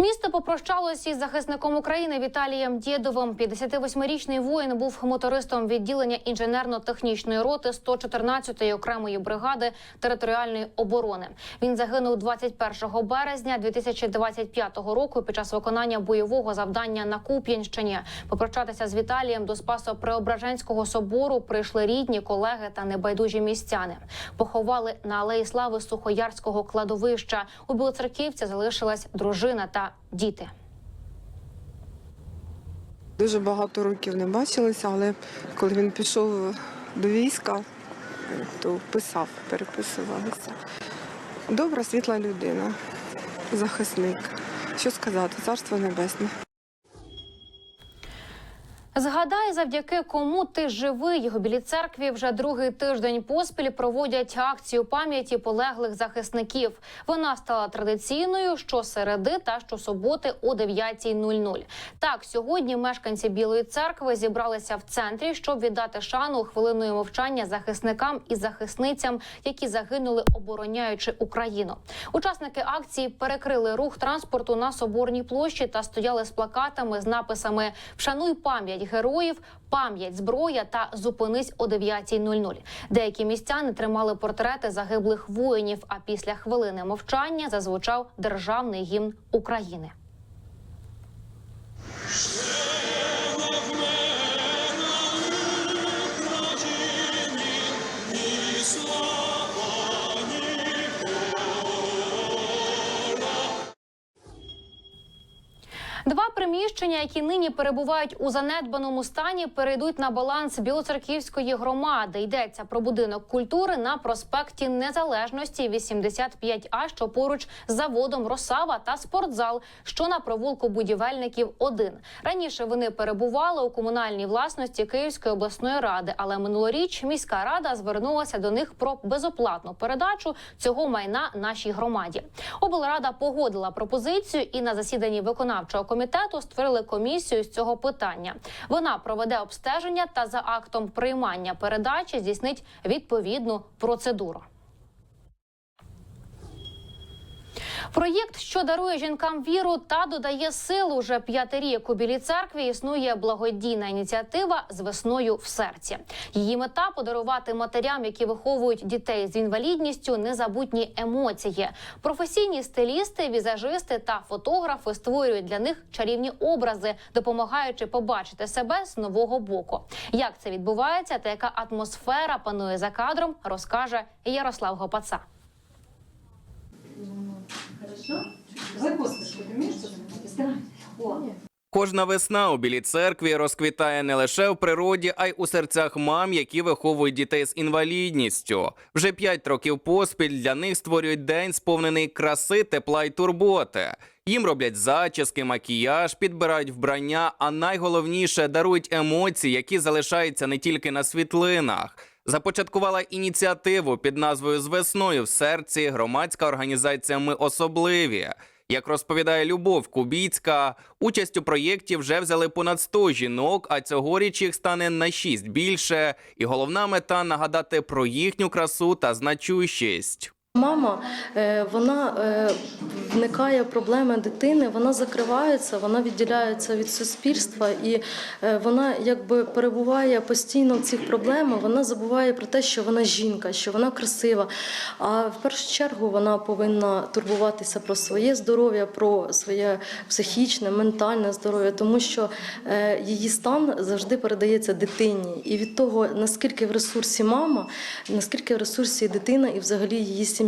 Місто попрощалося із захисником України Віталієм Дєдовим. 58-річний воїн був мотористом відділення інженерно-технічної роти 114-ї окремої бригади територіальної оборони. Він загинув 21 березня 2025 року під час виконання бойового завдання на Куп'янщині. Попрощатися з Віталієм до Спасо-Преображенського собору прийшли рідні, колеги та небайдужі містяни. Поховали на алеї слави Сухоярського кладовища. У Білоцерківці залишилась дружина та діти. Дуже багато років не бачилися, але коли він пішов до війська, то писав, переписувалися. Добра, світла людина, захисник. Що сказати, царство небесне. Згадай, завдяки кому ти живий. У церкві вже другий тиждень поспіль проводять акцію пам'яті полеглих захисників. Вона стала традиційною щосереди та щосуботи о 9.00. Так, сьогодні мешканці Білої церкви зібралися в центрі, щоб віддати шану хвилиною мовчання захисникам і захисницям, які загинули, обороняючи Україну. Учасники акції перекрили рух транспорту на соборній площі та стояли з плакатами з написами Вшануй пам'ять героїв, пам'ять зброя та зупинись о 9.00. Деякі містяни тримали портрети загиблих воїнів. А після хвилини мовчання зазвучав державний гімн України. Приміщення, які нині перебувають у занедбаному стані, перейдуть на баланс Білоцерківської громади. Йдеться про будинок культури на проспекті Незалежності 85А, що поруч з заводом Росава та спортзал, що на провулку будівельників 1. Раніше вони перебували у комунальній власності Київської обласної ради, але минулоріч міська рада звернулася до них про безоплатну передачу цього майна нашій громаді. Облрада погодила пропозицію і на засіданні виконавчого комітету створили комісію з цього питання. Вона проведе обстеження та за актом приймання передачі здійснить відповідну процедуру. Проєкт, що дарує жінкам віру та додає силу, уже п'ятий рік у білій церкві існує благодійна ініціатива з весною в серці. Її мета подарувати матерям, які виховують дітей з інвалідністю, незабутні емоції. Професійні стилісти, візажисти та фотографи створюють для них чарівні образи, допомагаючи побачити себе з нового боку. Як це відбувається та яка атмосфера панує за кадром, розкаже Ярослав Гопаца. Хорошо? Закусочку ты умеешь что-то О, Кожна весна у білій церкві розквітає не лише в природі, а й у серцях мам, які виховують дітей з інвалідністю. Вже п'ять років поспіль для них створюють день, сповнений краси, тепла й турботи. Їм роблять зачіски, макіяж, підбирають вбрання, а найголовніше дарують емоції, які залишаються не тільки на світлинах. Започаткувала ініціативу під назвою З весною в серці громадська організація Ми особливі. Як розповідає Любов Кубіцька, участь у проєкті вже взяли понад 100 жінок, а цьогоріч їх стане на 6 більше. І головна мета нагадати про їхню красу та значущість. Мама, е, вона е, вникає в проблеми дитини, вона закривається, вона відділяється від суспільства, і е, вона якби перебуває постійно в цих проблемах. Вона забуває про те, що вона жінка, що вона красива. А в першу чергу вона повинна турбуватися про своє здоров'я, про своє психічне, ментальне здоров'я, тому що її стан завжди передається дитині. І від того, наскільки в ресурсі мама, наскільки в ресурсі дитина і взагалі її сім'я.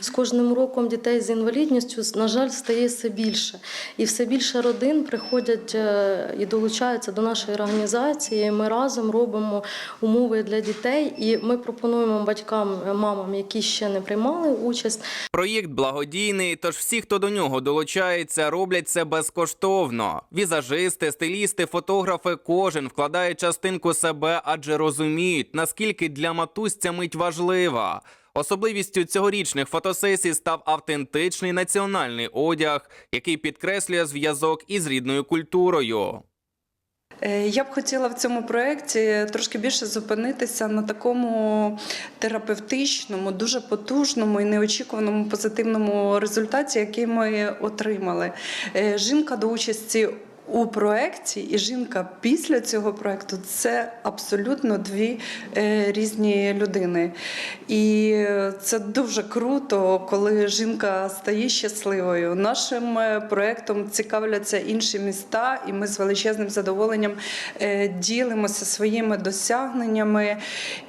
З кожним роком дітей з інвалідністю, на жаль, стає все більше. І все більше родин приходять е, і долучаються до нашої організації. Ми разом робимо умови для дітей, і ми пропонуємо батькам, е, мамам, які ще не приймали участь, Проєкт благодійний, тож всі, хто до нього долучається, роблять це безкоштовно. Візажисти, стилісти, фотографи, кожен вкладає частинку себе, адже розуміють, наскільки для матусь ця мить важлива. Особливістю цьогорічних фотосесій став автентичний національний одяг, який підкреслює зв'язок із рідною культурою. Е, Я б хотіла в цьому проєкті трошки більше зупинитися на такому терапевтичному, дуже потужному і неочікуваному позитивному результаті, який ми отримали. Е, Жінка до участі. У проєкті і жінка після цього проєкту це абсолютно дві е, різні людини. І це дуже круто, коли жінка стає щасливою. Нашим е, проєктом цікавляться інші міста, і ми з величезним задоволенням е, ділимося своїми досягненнями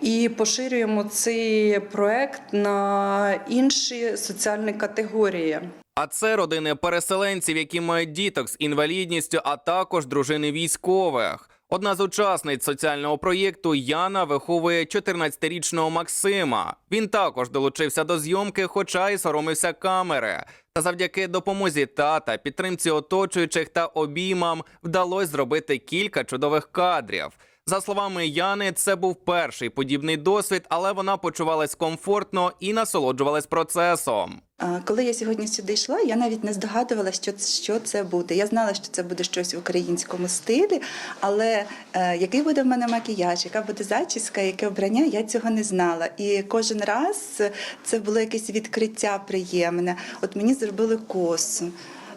і поширюємо цей проєкт на інші соціальні категорії. А це родини переселенців, які мають діток з інвалідністю, а також дружини військових. Одна з учасниць соціального проєкту Яна виховує 14-річного Максима. Він також долучився до зйомки, хоча й соромився камери. Та завдяки допомозі тата, підтримці оточуючих та обіймам вдалося зробити кілька чудових кадрів. За словами Яни, це був перший подібний досвід, але вона почувалась комфортно і насолоджувалась процесом. Коли я сьогодні сюди йшла, я навіть не здогадувалася, що, що це буде. Я знала, що це буде щось в українському стилі, але е, який буде в мене макіяж, яка буде зачіска, яке обрання, я цього не знала. І кожен раз це було якесь відкриття приємне. От мені зробили косу.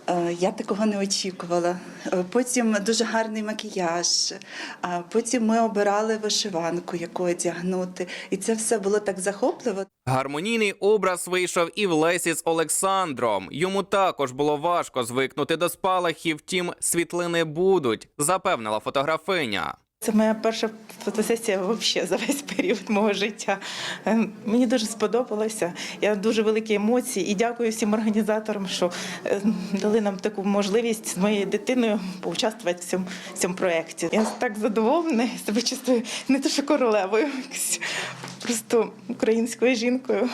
Е, Я такого не очікувала. Е, Потім дуже гарний макіяж. А потім ми обирали вишиванку, яку одягнути. І це все було так захопливо. Гармонійний образ вийшов і в Лесі з Олександром. Йому також було важко звикнути до спалахів, втім, світлини будуть, запевнила фотографиня. Це моя перша фотосесія взагалі за весь період мого життя. Е, Мені дуже сподобалося. Я дуже великі емоції і дякую всім організаторам, що е, дали нам таку можливість з моєю дитиною поучаствувати в цьому, цьому проєкті. Я так задоволена, себе чувствую не те, що королевою, просто українською жінкою.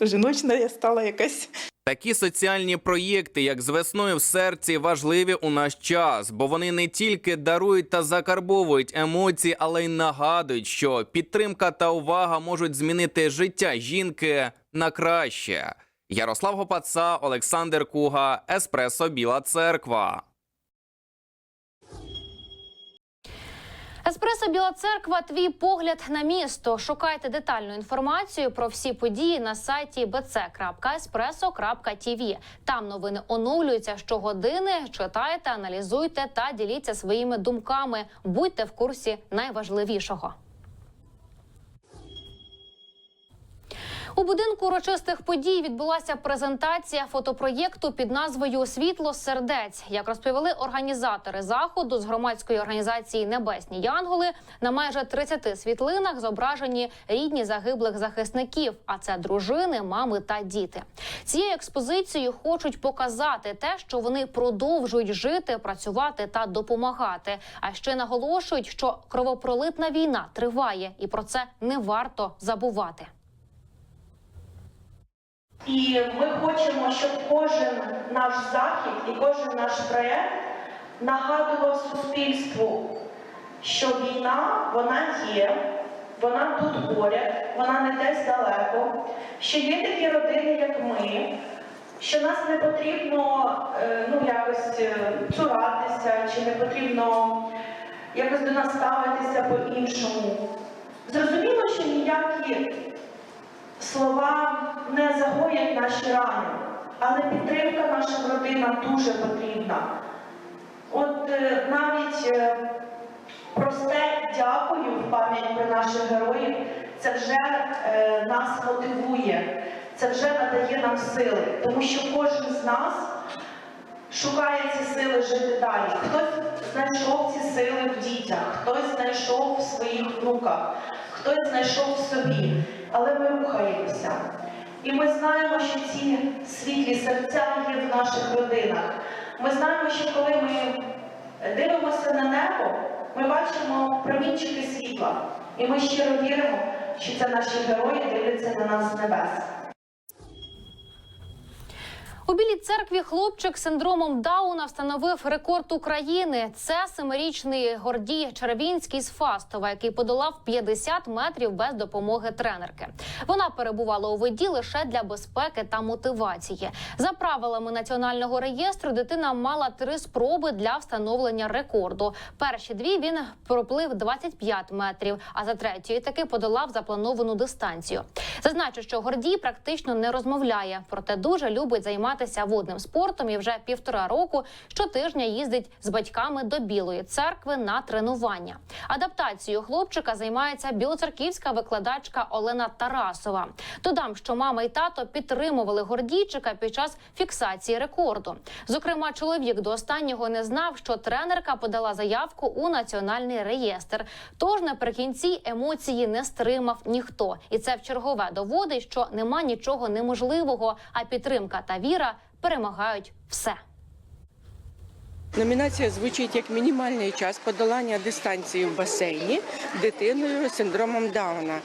Жіночна я стала якась. Такі соціальні проєкти, як з весною в серці, важливі у наш час, бо вони не тільки дарують та закарбовують емоції, але й нагадують, що підтримка та увага можуть змінити життя жінки на краще. Ярослав Гопаца, Олександр Куга, Еспресо Біла Церква. Еспресо Біла Церква. Твій погляд на місто. Шукайте детальну інформацію про всі події на сайті bc.espresso.tv. Там новини оновлюються щогодини. Читайте, аналізуйте та діліться своїми думками. Будьте в курсі найважливішого. У будинку урочистих подій відбулася презентація фотопроєкту під назвою Світло сердець. Як розповіли організатори заходу з громадської організації Небесні Янголи, на майже 30 світлинах зображені рідні загиблих захисників, а це дружини, мами та діти. Цією експозицією хочуть показати те, що вони продовжують жити, працювати та допомагати. А ще наголошують, що кровопролитна війна триває, і про це не варто забувати. І ми хочемо, щоб кожен наш захід і кожен наш проєкт нагадував суспільству, що війна вона є, вона тут поряд, вона не десь далеко, що є такі родини, як ми, що нас не потрібно е, ну, якось е, цуратися, чи не потрібно якось до нас ставитися по-іншому. Зрозуміло, що ніякі слова не наші рани, але підтримка нашим родинам дуже потрібна. От е, навіть е, просте дякую в пам'ять про наших героїв, це вже е, нас мотивує, це вже надає нам сили, тому що кожен з нас шукає ці сили жити далі. Хтось знайшов ці сили в дітях, хтось знайшов в своїх внуках, хтось знайшов в собі, але ми рухаємося. І ми знаємо, що ці світлі серця є в наших родинах. Ми знаємо, що коли ми дивимося на небо, ми бачимо промінчики світла. І ми щиро віримо, що це наші герої дивляться на нас з небес. У білій церкві хлопчик з синдромом Дауна встановив рекорд України. Це семирічний Гордій Червінський з Фастова, який подолав 50 метрів без допомоги тренерки. Вона перебувала у воді лише для безпеки та мотивації. За правилами національного реєстру дитина мала три спроби для встановлення рекорду. Перші дві він проплив 25 метрів, а за третьою таки подолав заплановану дистанцію. Зазначу, що Гордій практично не розмовляє, проте дуже любить займатися водним спортом і вже півтора року щотижня їздить з батьками до Білої церкви на тренування. Адаптацією хлопчика займається білоцерківська викладачка Олена Тарасова. Додам, що мама і тато підтримували Гордійчика під час фіксації рекорду. Зокрема, чоловік до останнього не знав, що тренерка подала заявку у національний реєстр. Тож наприкінці емоції не стримав ніхто, і це в чергове доводить, що нема нічого неможливого, а підтримка та віра перемагають все. Номінація звучить як мінімальний час подолання дистанції в басейні дитиною з синдромом Дауна.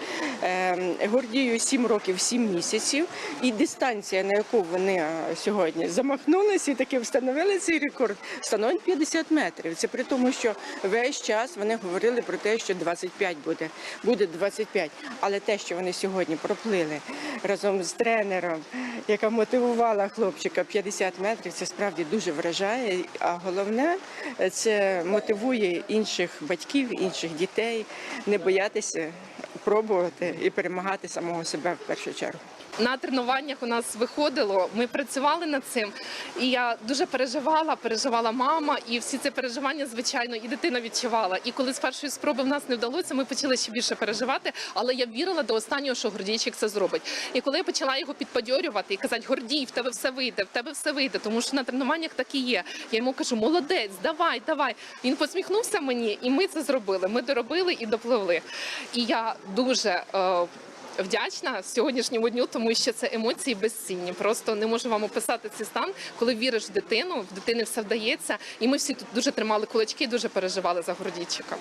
Ем, Гордію 7 років 7 місяців, і дистанція, на яку вони е, сьогодні замахнулися і таки встановили цей рекорд, становить 50 метрів. Це при тому, що весь час вони говорили про те, що 25 буде, буде 25. Але те, що вони сьогодні проплили разом з тренером, яка мотивувала хлопчика 50 метрів, це справді дуже вражає. А головне, це мотивує інших батьків, інших дітей не боятися пробувати і перемагати самого себе в першу чергу. На тренуваннях у нас виходило, ми працювали над цим, і я дуже переживала, переживала мама, і всі ці переживання, звичайно, і дитина відчувала. І коли з першої спроби в нас не вдалося, ми почали ще більше переживати. Але я вірила до останнього, що Гордійчик це зробить. І коли я почала його підбадьорювати і казати, Гордій, в тебе все вийде, в тебе все вийде, тому що на тренуваннях так і є. Я йому кажу, молодець, давай, давай. Він посміхнувся мені, і ми це зробили. Ми доробили і допливли. І я дуже. Е, Вдячна сьогоднішньому дню, тому що це емоції безцінні. Просто не можу вам описати цей стан, коли віриш в дитину, в дитини все вдається. І ми всі тут дуже тримали кулачки, дуже переживали за Гордійчика.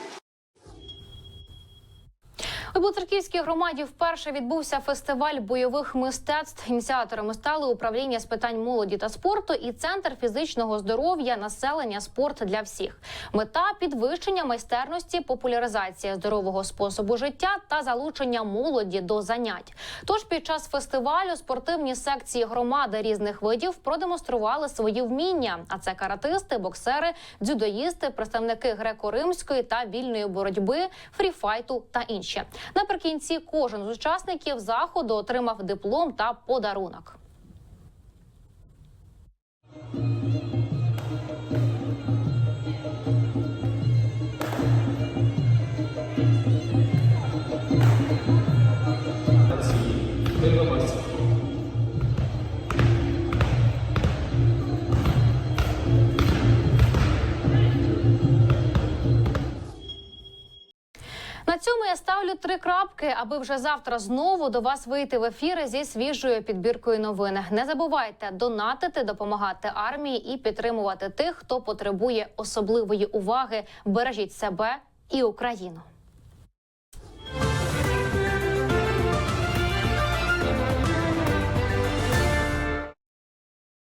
У Білоцерківській громаді вперше відбувся фестиваль бойових мистецтв. Ініціаторами стали управління з питань молоді та спорту і центр фізичного здоров'я населення спорт для всіх. Мета підвищення майстерності, популяризація здорового способу життя та залучення молоді до занять. Тож під час фестивалю спортивні секції громади різних видів продемонстрували свої вміння. А це каратисти, боксери, дзюдоїсти, представники греко-римської та вільної боротьби, фріфайту та інші. Наприкінці кожен з учасників заходу отримав диплом та подарунок. На цьому я ставлю три крапки, аби вже завтра знову до вас вийти в ефіри зі свіжою підбіркою новин. Не забувайте донатити, допомагати армії і підтримувати тих, хто потребує особливої уваги. Бережіть себе і Україну.